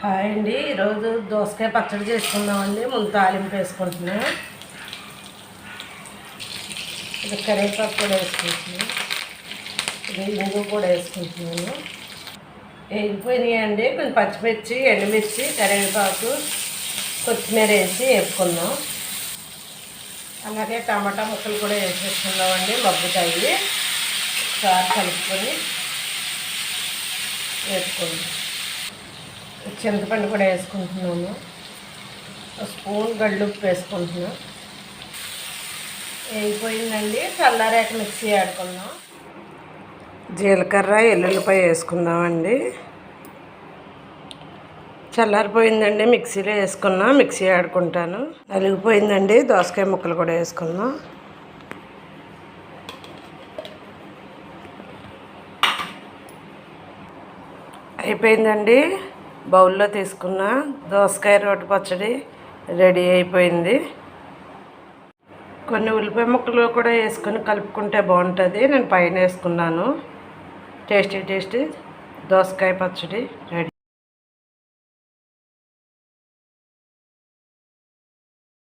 Hi అండి. ఈరోజు దోసకాయ పచ్చడి చేసుకుందామండి. ముందు తాలింపు వేసుకుంటున్నా ఇది కరివేపాకు కూడా వేసుకుంటున్నాను. ఇది ఇంగు కూడా వేసుకుంటున్నాను. వేగిపోయినాయి అండి కొంచెం పచ్చిమిర్చి ఎండుమిర్చి కరివేపాకు కొత్తిమీర వేసి వేపుకుందాం. అలాగే టమాటా ముక్కలు కూడా వేసేసుకుందామండి. మగ్గుతాయి సార్ కలుపుకొని వేసుకుందాం చింతపండు కూడా వేసుకుంటున్నాము స్పూన్ గళ్ళుప్పు వేసుకుంటున్నాం. వేయిపోయిందండి చల్లారాక మిక్సీ ఆడుకుందాం. జీలకర్ర ఎల్లుల్లిపాయ వేసుకుందామండి. చల్లారిపోయిందండి. మిక్సీలో వేసుకున్నా మిక్సీ ఆడుకుంటాను. నలిగిపోయిందండి. దోసకాయ ముక్కలు కూడా వేసుకుందాం. అయిపోయిందండి. బౌల్లో తీసుకున్న దోసకాయ రోటి పచ్చడి రెడీ అయిపోయింది. కొన్ని ఉల్లిపాయ ముక్కలు కూడా వేసుకొని కలుపుకుంటే బాగుంటుంది. నేను పైన వేసుకున్నాను. టేస్టీ టేస్టీ దోసకాయ పచ్చడి రెడీ.